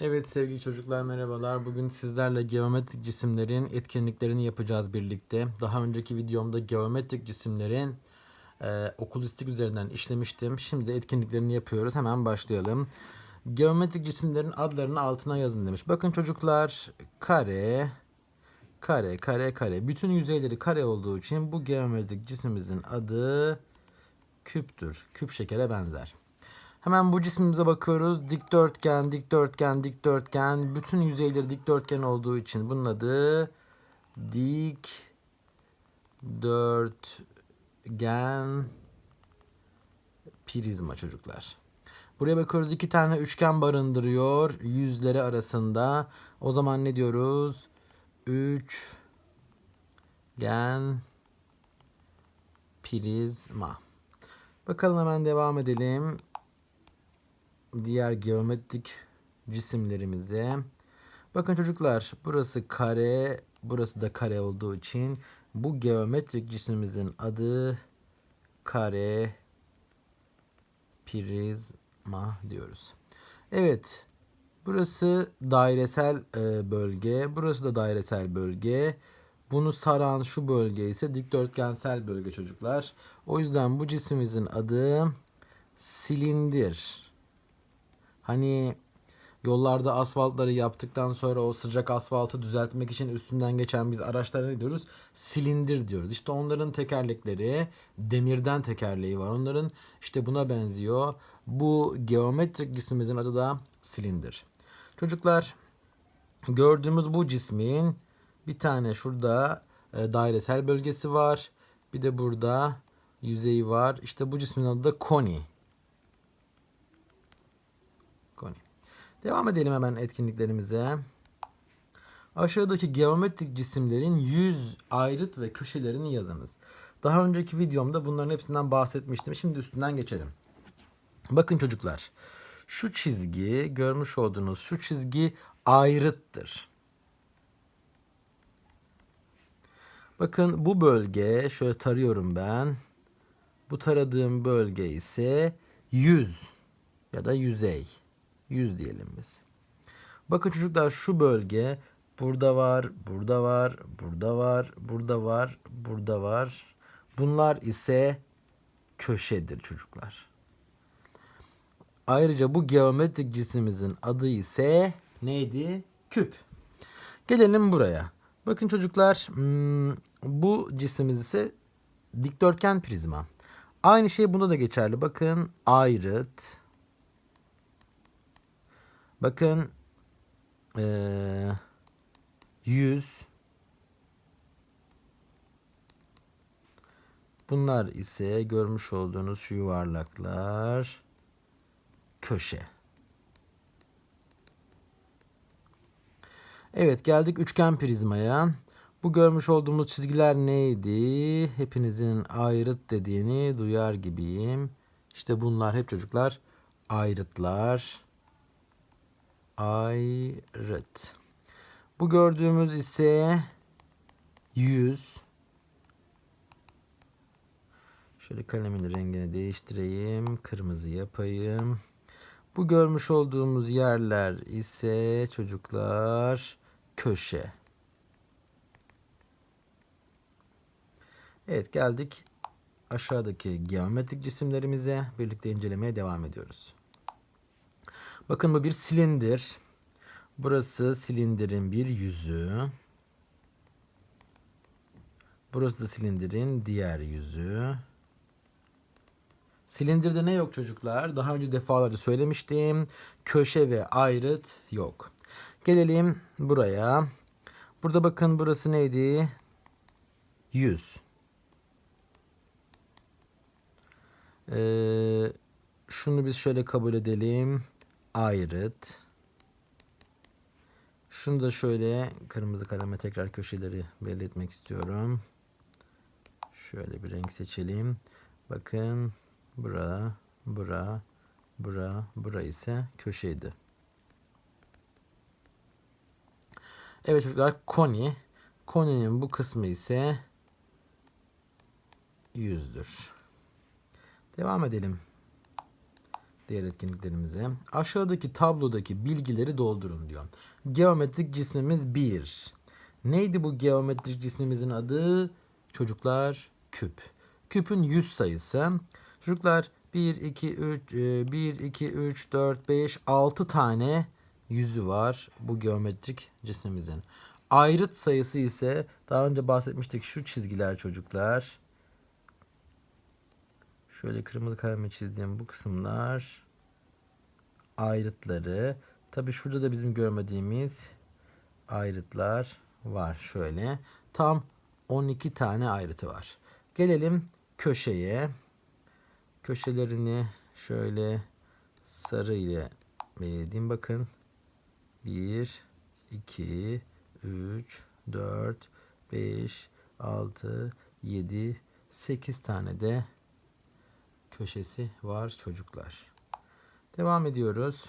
Evet sevgili çocuklar merhabalar. Bugün sizlerle geometrik cisimlerin etkinliklerini yapacağız birlikte. Daha önceki videomda geometrik cisimlerin e, okulistik üzerinden işlemiştim. Şimdi de etkinliklerini yapıyoruz. Hemen başlayalım. Geometrik cisimlerin adlarını altına yazın demiş. Bakın çocuklar kare, kare, kare, kare. Bütün yüzeyleri kare olduğu için bu geometrik cisimimizin adı küptür. Küp şekere benzer. Hemen bu cismimize bakıyoruz. Dikdörtgen, dikdörtgen, dikdörtgen. Bütün yüzeyleri dikdörtgen olduğu için bunun adı dikdörtgen prizma çocuklar. Buraya bakıyoruz iki tane üçgen barındırıyor yüzleri arasında. O zaman ne diyoruz? Üçgen prizma. Bakalım hemen devam edelim diğer geometrik cisimlerimize. Bakın çocuklar burası kare, burası da kare olduğu için bu geometrik cisimimizin adı kare prizma diyoruz. Evet. Burası dairesel e, bölge, burası da dairesel bölge. Bunu saran şu bölge ise dikdörtgensel bölge çocuklar. O yüzden bu cismimizin adı silindir. Hani yollarda asfaltları yaptıktan sonra o sıcak asfaltı düzeltmek için üstünden geçen biz araçlara ne diyoruz? Silindir diyoruz. İşte onların tekerlekleri demirden tekerleği var. Onların işte buna benziyor. Bu geometrik cismimizin adı da silindir. Çocuklar gördüğümüz bu cismin bir tane şurada e, dairesel bölgesi var. Bir de burada yüzeyi var. İşte bu cismin adı da koni. Devam edelim hemen etkinliklerimize. Aşağıdaki geometrik cisimlerin yüz ayrıt ve köşelerini yazınız. Daha önceki videomda bunların hepsinden bahsetmiştim. Şimdi üstünden geçelim. Bakın çocuklar. Şu çizgi görmüş olduğunuz şu çizgi ayrıttır. Bakın bu bölge şöyle tarıyorum ben. Bu taradığım bölge ise yüz ya da yüzey. 100 diyelim biz. Bakın çocuklar şu bölge burada var, burada var, burada var, burada var, burada var. Bunlar ise köşedir çocuklar. Ayrıca bu geometrik cisimimizin adı ise neydi? Küp. Gelelim buraya. Bakın çocuklar hmm, bu cismimiz ise dikdörtgen prizma. Aynı şey bunda da geçerli. Bakın ayrıt, Bakın ee, 100 Bunlar ise görmüş olduğunuz şu yuvarlaklar köşe. Evet geldik üçgen prizmaya. Bu görmüş olduğumuz çizgiler neydi? Hepinizin ayrıt dediğini duyar gibiyim. İşte bunlar hep çocuklar ayrıtlar ayrıt. Bu gördüğümüz ise 100. Şöyle kalemin rengini değiştireyim. Kırmızı yapayım. Bu görmüş olduğumuz yerler ise çocuklar köşe. Evet geldik aşağıdaki geometrik cisimlerimize birlikte incelemeye devam ediyoruz. Bakın bu bir silindir. Burası silindirin bir yüzü. Burası da silindirin diğer yüzü. Silindirde ne yok çocuklar? Daha önce defalarca söylemiştim. Köşe ve ayrıt yok. Gelelim buraya. Burada bakın burası neydi? Yüz. Ee, şunu biz şöyle kabul edelim ayrıt. Şunu da şöyle kırmızı kaleme tekrar köşeleri belirtmek istiyorum. Şöyle bir renk seçelim. Bakın bura, bura, bura, bura ise köşeydi. Evet çocuklar koni. Koninin bu kısmı ise yüzdür. Devam edelim. Diğer etkinliklerimize. Aşağıdaki tablodaki bilgileri doldurun diyor. Geometrik cismimiz 1. Neydi bu geometrik cismimizin adı? Çocuklar küp. Küpün 100 sayısı. Çocuklar 1, 2, 3, 1, 2, 3, 4, 5, 6 tane yüzü var bu geometrik cismimizin. Ayrıt sayısı ise daha önce bahsetmiştik şu çizgiler çocuklar. Şöyle kırmızı kalemle çizdiğim bu kısımlar ayrıtları. Tabi şurada da bizim görmediğimiz ayrıtlar var. Şöyle tam 12 tane ayrıtı var. Gelelim köşeye. Köşelerini şöyle sarı ile belirleyeyim. Bakın 1, 2, 3, 4, 5, 6, 7, 8 tane de köşesi var çocuklar. Devam ediyoruz.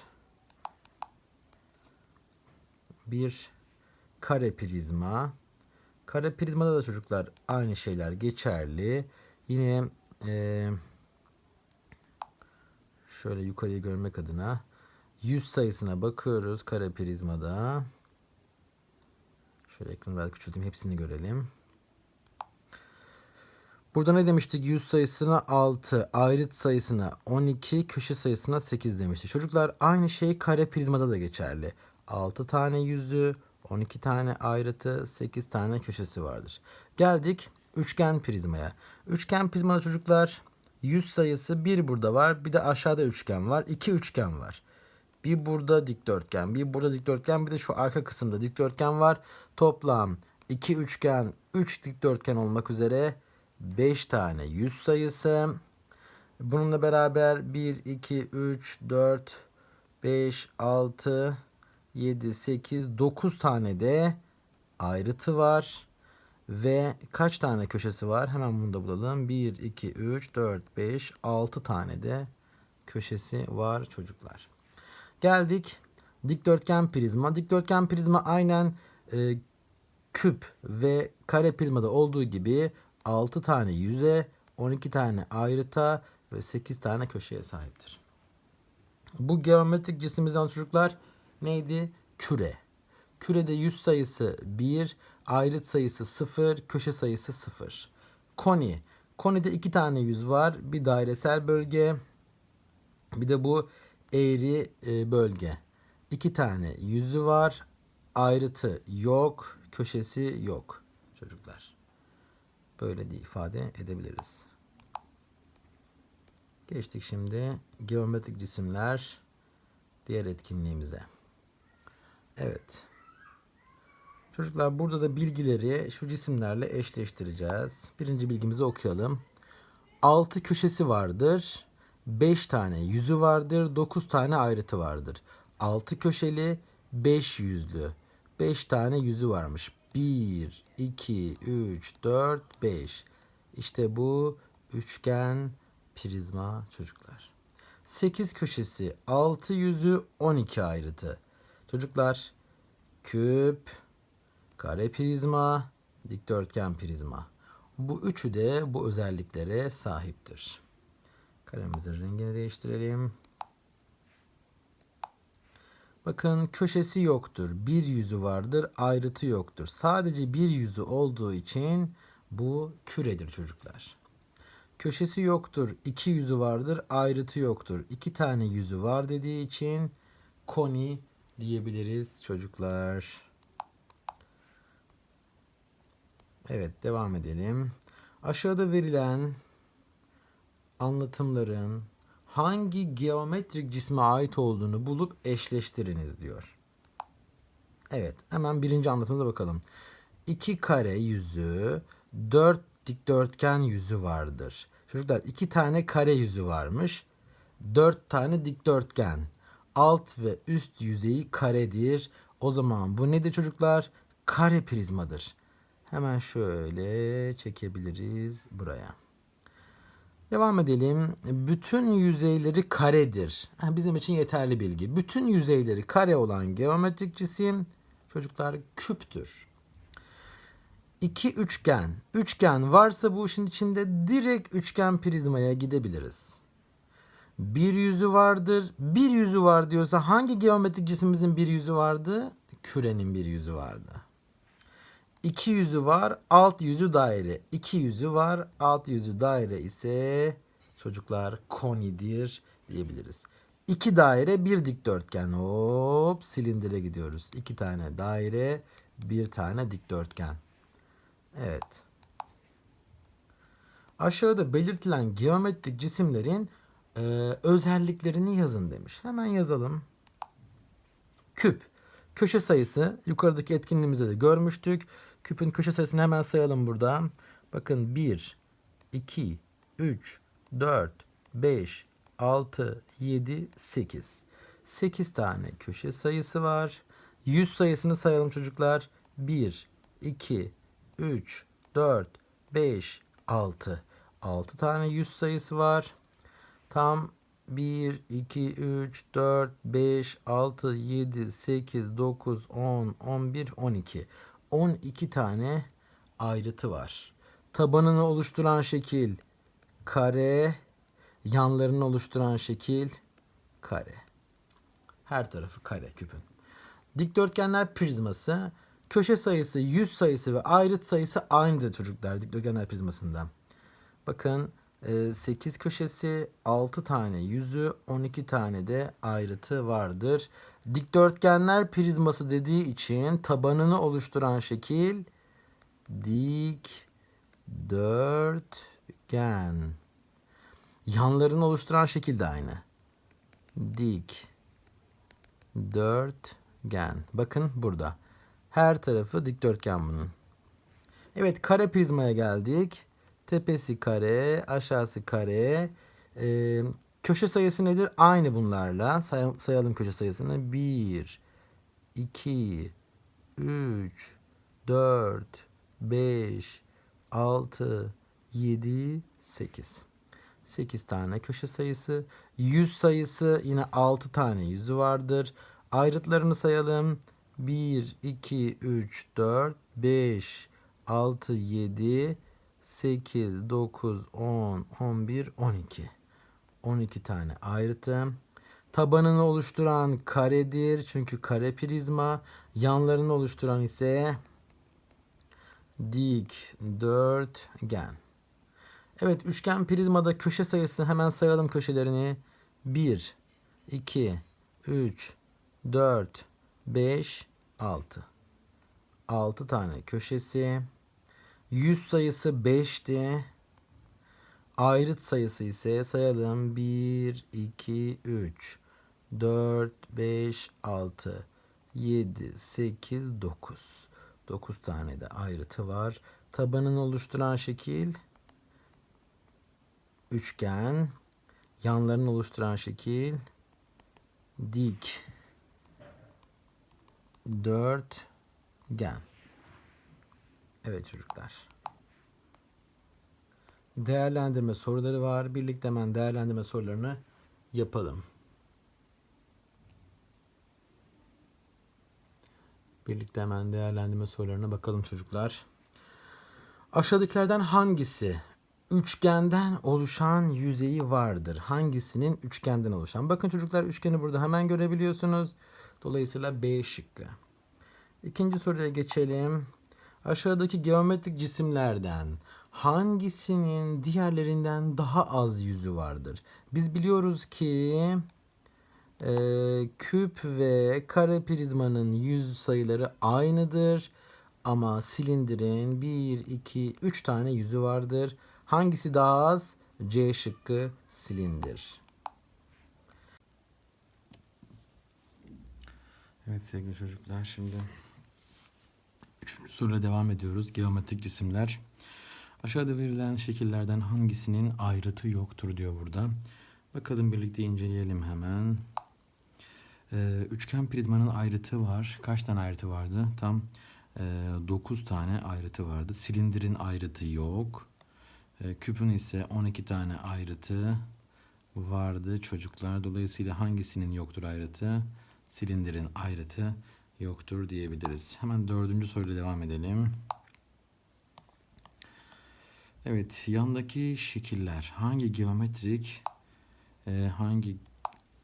Bir kare prizma. Kare prizmada da çocuklar aynı şeyler geçerli. Yine e, şöyle yukarıyı görmek adına 100 sayısına bakıyoruz kare prizmada. Şöyle ekranı biraz küçülteyim hepsini görelim. Burada ne demiştik? 100 sayısına 6, ayrıt sayısına 12, köşe sayısına 8 demiştik. Çocuklar aynı şey kare prizmada da geçerli. 6 tane yüzü, 12 tane ayrıtı, 8 tane köşesi vardır. Geldik üçgen prizmaya. Üçgen prizmada çocuklar 100 sayısı bir burada var. Bir de aşağıda üçgen var. 2 üçgen var. Bir burada dikdörtgen, bir burada dikdörtgen, bir de şu arka kısımda dikdörtgen var. Toplam 2 üçgen, 3 dikdörtgen olmak üzere 5 tane 100 sayısı. Bununla beraber 1, 2, 3, 4, 5, 6, 7, 8, 9 tane de ayrıtı var. Ve kaç tane köşesi var? Hemen bunu da bulalım. 1, 2, 3, 4, 5, 6 tane de köşesi var çocuklar. Geldik dikdörtgen prizma. Dikdörtgen prizma aynen e, küp ve kare prizmada olduğu gibi 6 tane yüze, 12 tane ayrıta ve 8 tane köşeye sahiptir. Bu geometrik cisimimizden çocuklar neydi? Küre. Kürede yüz sayısı 1, ayrıt sayısı 0, köşe sayısı 0. Koni. Konide iki tane yüz var. Bir dairesel bölge. Bir de bu eğri e, bölge. İki tane yüzü var. Ayrıtı yok. Köşesi yok. Çocuklar. Böyle de ifade edebiliriz. Geçtik şimdi geometrik cisimler diğer etkinliğimize. Evet. Çocuklar burada da bilgileri şu cisimlerle eşleştireceğiz. Birinci bilgimizi okuyalım. 6 köşesi vardır. 5 tane yüzü vardır. 9 tane ayrıtı vardır. 6 köşeli 5 yüzlü. 5 tane yüzü varmış. 1, 2, 3, 4, 5. İşte bu üçgen prizma çocuklar. 8 köşesi, 6 yüzü, 12 ayrıtı. Çocuklar küp, kare prizma, dikdörtgen prizma. Bu üçü de bu özelliklere sahiptir. Kalemimizin rengini değiştirelim. Bakın köşesi yoktur. Bir yüzü vardır. Ayrıtı yoktur. Sadece bir yüzü olduğu için bu küredir çocuklar. Köşesi yoktur. iki yüzü vardır. Ayrıtı yoktur. İki tane yüzü var dediği için koni diyebiliriz çocuklar. Evet devam edelim. Aşağıda verilen anlatımların hangi geometrik cisme ait olduğunu bulup eşleştiriniz diyor. Evet hemen birinci anlatımıza bakalım. İki kare yüzü, dört dikdörtgen yüzü vardır. Çocuklar iki tane kare yüzü varmış. Dört tane dikdörtgen. Alt ve üst yüzeyi karedir. O zaman bu nedir çocuklar? Kare prizmadır. Hemen şöyle çekebiliriz buraya. Devam edelim. Bütün yüzeyleri karedir. Bizim için yeterli bilgi. Bütün yüzeyleri kare olan geometrik cisim çocuklar küptür. İki üçgen. Üçgen varsa bu işin içinde direkt üçgen prizmaya gidebiliriz. bir yüzü vardır. Bir yüzü var diyorsa hangi geometrik cismimizin bir yüzü vardı? Kürenin bir yüzü vardı. İki yüzü var, alt yüzü daire. İki yüzü var, alt yüzü daire ise çocuklar konidir diyebiliriz. İki daire, bir dikdörtgen. Hop, silindire gidiyoruz. İki tane daire, bir tane dikdörtgen. Evet. Aşağıda belirtilen geometrik cisimlerin e, özelliklerini yazın demiş. Hemen yazalım. Küp. Köşe sayısı yukarıdaki etkinliğimizde de görmüştük. Küpün köşe sayısını hemen sayalım burada. Bakın 1, 2, 3, 4, 5, 6, 7, 8. 8 tane köşe sayısı var. Yüz sayısını sayalım çocuklar. 1, 2, 3, 4, 5, 6. 6 tane yüz sayısı var. Tam 1, 2, 3, 4, 5, 6, 7, 8, 9, 10, 11, 12. 12 tane ayrıtı var. Tabanını oluşturan şekil kare, yanlarını oluşturan şekil kare. Her tarafı kare küpün. Dikdörtgenler prizması köşe sayısı, yüz sayısı ve ayrıt sayısı aynıdır çocuklar dikdörtgenler prizmasında. Bakın 8 köşesi, 6 tane yüzü, 12 tane de ayrıtı vardır. Dikdörtgenler prizması dediği için tabanını oluşturan şekil dikdörtgen. Yanlarını oluşturan şekil de aynı. Dik dörtgen. Bakın burada. Her tarafı dikdörtgen bunun. Evet kare prizmaya geldik. Tepesi kare, aşağısı kare. Ee, köşe sayısı nedir? Aynı bunlarla. Say sayalım köşe sayısını. 1, 2, 3, 4, 5, 6, 7, 8. 8 tane köşe sayısı. Yüz sayısı yine 6 tane yüzü vardır. Ayrıtlarını sayalım. 1, 2, 3, 4, 5, 6, 7, 8, 9, 10, 11, 12. 12 tane ayrıtı. Tabanını oluşturan karedir. Çünkü kare prizma. Yanlarını oluşturan ise dikdörtgen. Evet üçgen prizmada köşe sayısını hemen sayalım köşelerini. 1, 2, 3, 4, 5, 6. 6 tane köşesi. Yüz sayısı 5'ti. Ayrıt sayısı ise sayalım 1, 2, 3, 4, 5, 6, 7, 8, 9. 9 tane de ayrıtı var. Tabanını oluşturan şekil üçgen. Yanlarını oluşturan şekil dik dörtgen. Evet çocuklar. Değerlendirme soruları var. Birlikte hemen değerlendirme sorularını yapalım. Birlikte hemen değerlendirme sorularına bakalım çocuklar. Aşağıdakilerden hangisi üçgenden oluşan yüzeyi vardır? Hangisinin üçgenden oluşan? Bakın çocuklar üçgeni burada hemen görebiliyorsunuz. Dolayısıyla B şıkkı. İkinci soruya geçelim. Aşağıdaki geometrik cisimlerden hangisinin diğerlerinden daha az yüzü vardır? Biz biliyoruz ki e, küp ve kare prizmanın yüz sayıları aynıdır. Ama silindirin 1, 2, 3 tane yüzü vardır. Hangisi daha az? C şıkkı silindir. Evet sevgili çocuklar şimdi soruyla devam ediyoruz. Geometrik cisimler. Aşağıda verilen şekillerden hangisinin ayrıtı yoktur diyor burada. Bakalım birlikte inceleyelim hemen. Ee, üçgen prizmanın ayrıtı var. Kaç tane ayrıtı vardı? Tam e, 9 tane ayrıtı vardı. Silindirin ayrıtı yok. E, küpün ise 12 tane ayrıtı vardı çocuklar. Dolayısıyla hangisinin yoktur ayrıtı? Silindirin ayrıtı yoktur diyebiliriz. Hemen dördüncü soruyla devam edelim. Evet, yandaki şekiller hangi geometrik e, hangi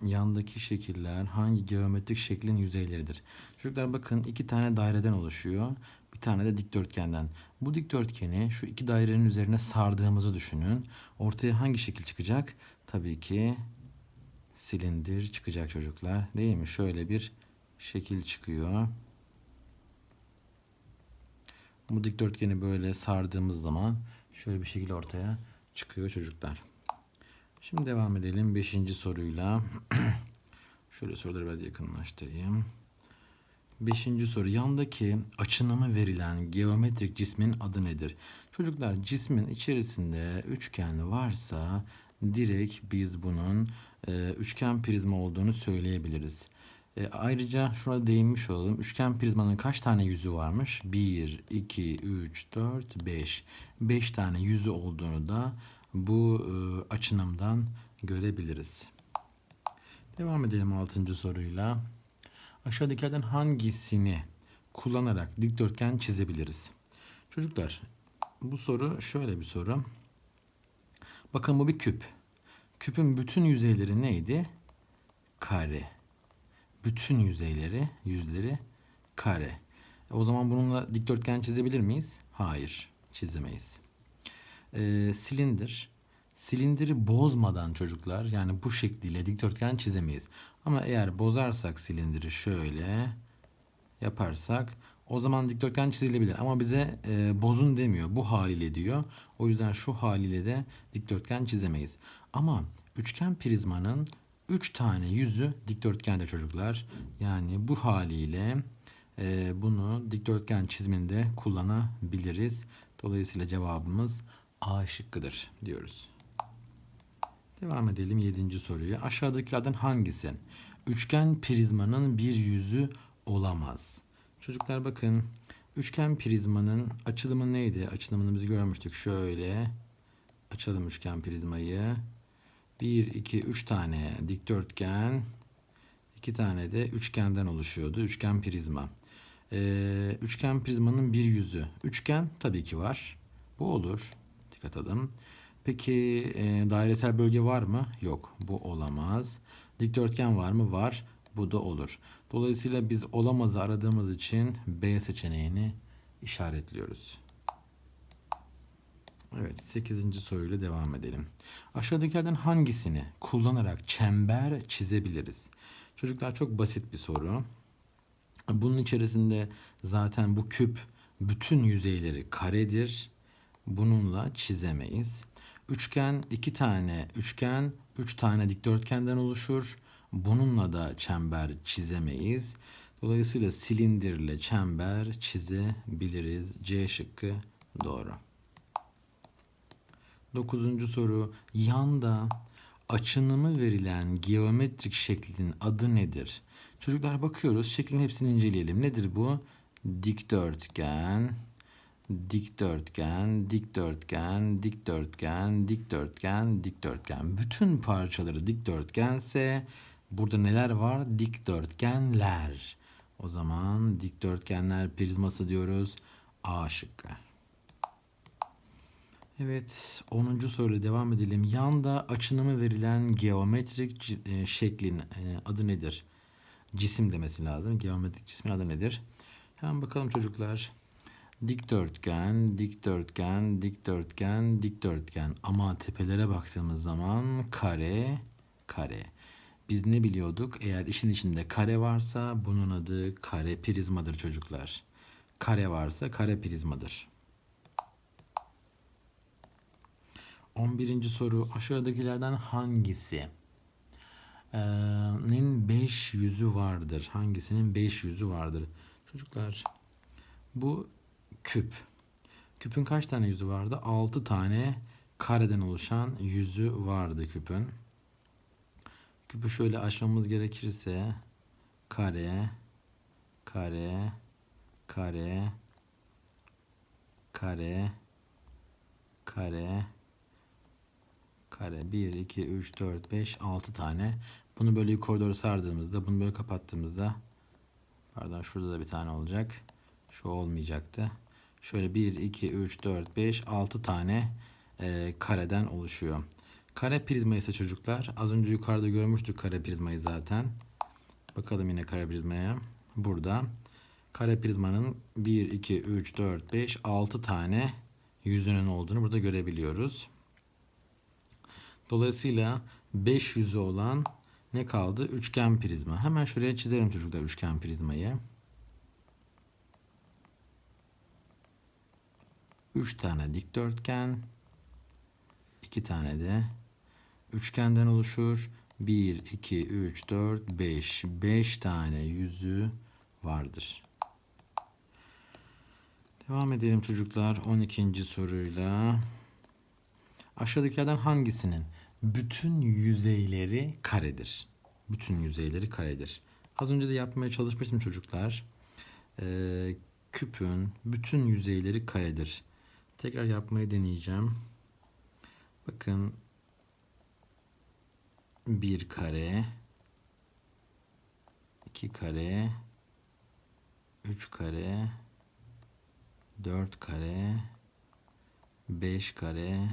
yandaki şekiller hangi geometrik şeklin yüzeyleridir? Çocuklar bakın iki tane daireden oluşuyor. Bir tane de dikdörtgenden. Bu dikdörtgeni şu iki dairenin üzerine sardığımızı düşünün. Ortaya hangi şekil çıkacak? Tabii ki silindir çıkacak çocuklar. Değil mi? Şöyle bir şekil çıkıyor. Bu dikdörtgeni böyle sardığımız zaman şöyle bir şekil ortaya çıkıyor çocuklar. Şimdi devam edelim 5. soruyla. şöyle soruları biraz yakınlaştırayım. Beşinci soru. Yandaki açınımı verilen geometrik cismin adı nedir? Çocuklar cismin içerisinde üçgen varsa direkt biz bunun e, üçgen prizma olduğunu söyleyebiliriz. E, ayrıca şuna değinmiş olalım. Üçgen prizmanın kaç tane yüzü varmış? 1, 2, 3, 4, 5. 5 tane yüzü olduğunu da bu e, açınımdan görebiliriz. Devam edelim 6. soruyla. Aşağıdakilerden hangisini kullanarak dikdörtgen çizebiliriz? Çocuklar bu soru şöyle bir soru. Bakın bu bir küp. Küpün bütün yüzeyleri neydi? Kare. Bütün yüzeyleri, yüzleri kare. O zaman bununla dikdörtgen çizebilir miyiz? Hayır, çizemeyiz. Ee, silindir. Silindiri bozmadan çocuklar yani bu şekliyle dikdörtgen çizemeyiz. Ama eğer bozarsak silindiri şöyle yaparsak o zaman dikdörtgen çizilebilir. Ama bize e, bozun demiyor. Bu haliyle diyor. O yüzden şu haliyle de dikdörtgen çizemeyiz. Ama üçgen prizmanın 3 tane yüzü dikdörtgende çocuklar. Yani bu haliyle e, bunu dikdörtgen çiziminde kullanabiliriz. Dolayısıyla cevabımız A şıkkıdır diyoruz. Devam edelim 7. soruya. Aşağıdakilerden hangisi üçgen prizmanın bir yüzü olamaz? Çocuklar bakın üçgen prizmanın açılımı neydi? Açılımını biz görmüştük. Şöyle açalım üçgen prizmayı. 1, 2, 3 tane dikdörtgen, 2 tane de üçgenden oluşuyordu. Üçgen prizma. Ee, üçgen prizmanın bir yüzü. Üçgen tabii ki var. Bu olur. Dikkat edelim. Peki e, dairesel bölge var mı? Yok. Bu olamaz. Dikdörtgen var mı? Var. Bu da olur. Dolayısıyla biz olamazı aradığımız için B seçeneğini işaretliyoruz. Evet 8. soruyla devam edelim. Aşağıdakilerden hangisini kullanarak çember çizebiliriz? Çocuklar çok basit bir soru. Bunun içerisinde zaten bu küp bütün yüzeyleri karedir. Bununla çizemeyiz. Üçgen iki tane üçgen, üç tane dikdörtgenden oluşur. Bununla da çember çizemeyiz. Dolayısıyla silindirle çember çizebiliriz. C şıkkı doğru. Dokuzuncu soru. Yanda açınımı verilen geometrik şeklin adı nedir? Çocuklar bakıyoruz. Şeklin hepsini inceleyelim. Nedir bu? Dikdörtgen, dikdörtgen, dikdörtgen, dikdörtgen, dikdörtgen, dikdörtgen. Bütün parçaları dikdörtgense burada neler var? Dikdörtgenler. O zaman dikdörtgenler prizması diyoruz. A şıkkı. Evet 10. soruyla devam edelim. Yanda açınımı verilen geometrik e, şeklin e, adı nedir? Cisim demesi lazım. Geometrik cismin adı nedir? Hemen bakalım çocuklar. Dikdörtgen, dikdörtgen, dikdörtgen, dikdörtgen. Ama tepelere baktığımız zaman kare, kare. Biz ne biliyorduk? Eğer işin içinde kare varsa bunun adı kare prizmadır çocuklar. Kare varsa kare prizmadır. 11. soru aşağıdakilerden hangisi? nin 5 yüzü vardır. Hangisinin 5 yüzü vardır? Çocuklar bu küp. Küpün kaç tane yüzü vardı? 6 tane kareden oluşan yüzü vardı küpün. Küpü şöyle açmamız gerekirse kare kare kare kare kare kare 1 2 3 4 5 6 tane. Bunu böyle yukarı doğru sardığımızda, bunu böyle kapattığımızda pardon şurada da bir tane olacak. Şu olmayacaktı. Şöyle 1 2 3 4 5 6 tane e, kareden oluşuyor. Kare prizma ise çocuklar az önce yukarıda görmüştük kare prizmayı zaten. Bakalım yine kare prizmaya. Burada kare prizmanın 1, 2, 3, 4, 5, 6 tane yüzünün olduğunu burada görebiliyoruz. Dolayısıyla 5 yüzü olan ne kaldı? Üçgen prizma. Hemen şuraya çizelim çocuklar üçgen prizmayı. 3 tane dikdörtgen, 2 tane de üçgenden oluşur. 1, 2, 3, 4, 5. 5 tane yüzü vardır. Devam edelim çocuklar 12. soruyla. Aşağıdakilerden hangisinin bütün yüzeyleri karedir? Bütün yüzeyleri karedir. Az önce de yapmaya çalışmıştım çocuklar. Ee, küpün bütün yüzeyleri karedir. Tekrar yapmayı deneyeceğim. Bakın bir kare, iki kare, üç kare, dört kare, beş kare,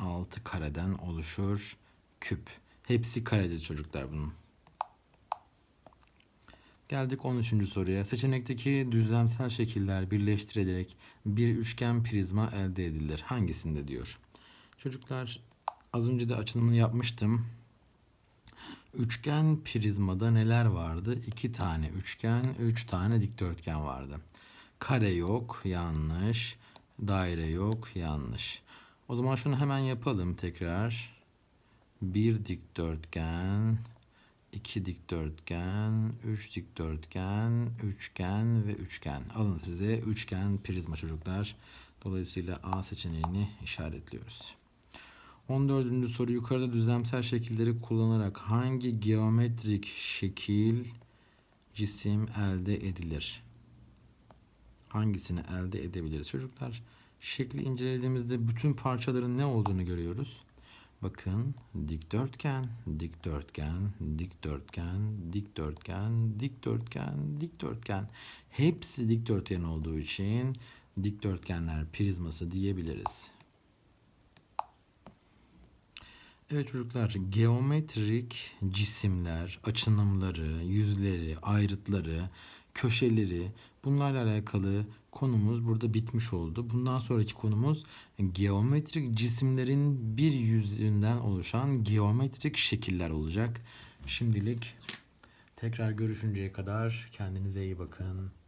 altı kareden oluşur küp. Hepsi karedir çocuklar bunun. Geldik 13. soruya. Seçenekteki düzlemsel şekiller birleştirilerek bir üçgen prizma elde edilir. Hangisinde diyor. Çocuklar az önce de açılımını yapmıştım. Üçgen prizmada neler vardı? İki tane üçgen, üç tane dikdörtgen vardı. Kare yok, yanlış. Daire yok, yanlış. O zaman şunu hemen yapalım tekrar. Bir dikdörtgen, iki dikdörtgen, üç dikdörtgen, üçgen ve üçgen. Alın size üçgen prizma çocuklar. Dolayısıyla A seçeneğini işaretliyoruz. 14. soru yukarıda düzlemsel şekilleri kullanarak hangi geometrik şekil cisim elde edilir? Hangisini elde edebiliriz? Çocuklar şekli incelediğimizde bütün parçaların ne olduğunu görüyoruz. Bakın dikdörtgen, dikdörtgen, dikdörtgen, dikdörtgen, dikdörtgen, dikdörtgen. Hepsi dikdörtgen olduğu için dikdörtgenler prizması diyebiliriz. Evet çocuklar, geometrik cisimler, açınımları, yüzleri, ayrıtları, köşeleri bunlarla alakalı konumuz burada bitmiş oldu. Bundan sonraki konumuz geometrik cisimlerin bir yüzünden oluşan geometrik şekiller olacak. Şimdilik tekrar görüşünceye kadar kendinize iyi bakın.